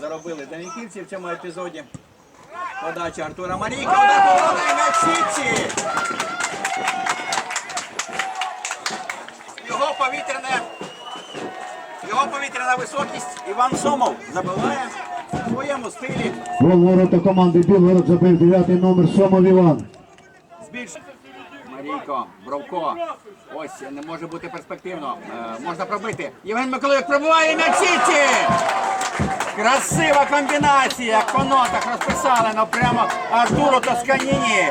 Заробили Даніківці в цьому епізоді. Подача Артура Марійка, удар і Сітці. Його повітряне, його повітряна високість Іван Сомов забиває в своєму стилі. Гол ворота команди Білгород забив 9 номер Сомов Іван. Збільш. Марійко, Бровко. Ось не може бути перспективно. Е, можна пробити. Євген Миколаїв пробиває на Сітці. Красива комбінація. По нотах розписали, ну прямо Артуру Тосканіні.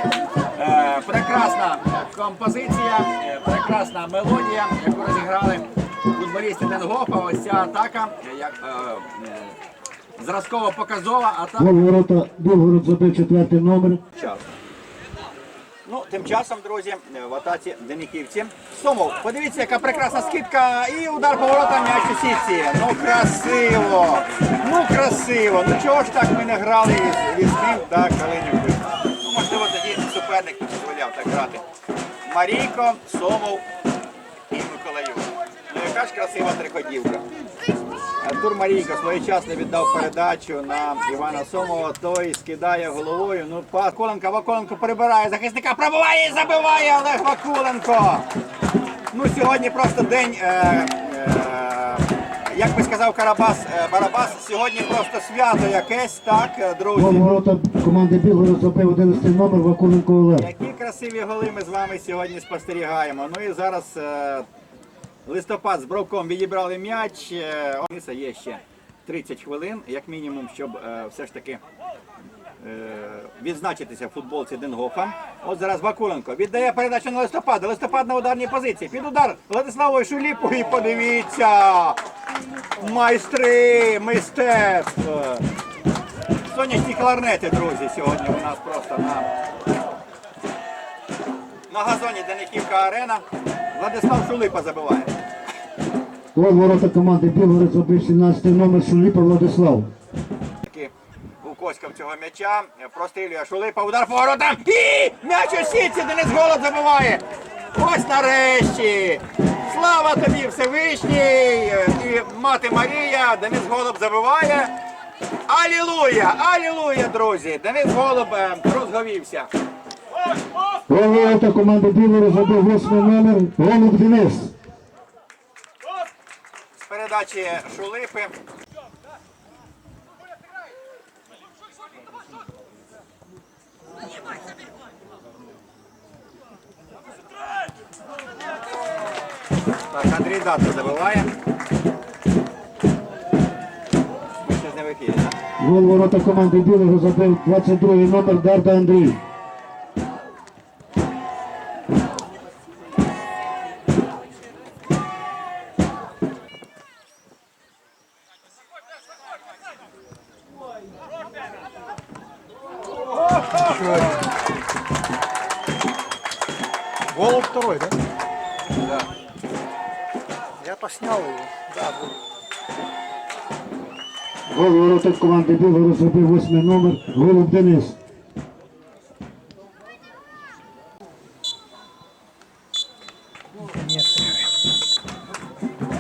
Е, прекрасна композиція, е, прекрасна мелодія, яку розіграли футболісти Денгофа. Ось ця атака, е, як е, е, зразково показова атака. Білгород забив четвертий номер. Ну, тим часом, друзі, в атаці Дениківці. Сомов, подивіться, яка прекрасна скидка і удар поворота м'яч у сітці. Ну красиво! Ну красиво! Ну чого ж так ми не грали із Вісним та Калинівкою? Ну, можливо, тоді суперник дозволяв так грати. Марійко, Сомов і Миколаїв. Ну яка ж красива триходівка. Артур Марійко своєчасно віддав передачу на Івана Сомова, той скидає головою. Ну, пас Вакуленко, Вакуленко перебирає захисника, пробиває і забиває Олег Вакуленко. Ну, сьогодні просто день, е, е, як би сказав Карабас, е, Барабас, сьогодні просто свято якесь, так, е, Гол ворота команди Білгород забив 11 номер Вакуленко Олег. Які красиві голи ми з вами сьогодні спостерігаємо. Ну і зараз е, листопад з Бровком відібрали м'яч. Е, Ониса є ще 30 хвилин, як мінімум, щоб е, все ж таки е, відзначитися в футболці Денгофа. От зараз Бакуленко віддає передачу на листопада. Листопад на ударній позиції. Під удар Владиславою Шуліпу. І подивіться! Майстри мистецтв! Сонячні кларнети, друзі, сьогодні у нас просто на на газоні Даниківка арена. Владислав Шулипа забиває. Гол ворота команди Білгород забив 17 номер Шуліпа Владислав. Коськов цього м'яча. Прострілює Шулипа, удар поворотом. І м'яч у сітці, Денис Голод забиває. Ось нарешті. Слава тобі Всевишній і мати Марія. Денис Голуб забиває. Алілуя! Алілуя, друзі! Денис Голуб е, розговівся. Гол ворота команди Білгород забив 8 номер Голуб Денис. Передачі Шулипи. Так, Андрій Дата забиває. Гол ворота команди Білгород забив 22 номер Дарда Андрій. Голуб второй, да? Да. Я поснял его. Да, был. Гол ворота команди Білорус забив восьмий номер Голуб Денис.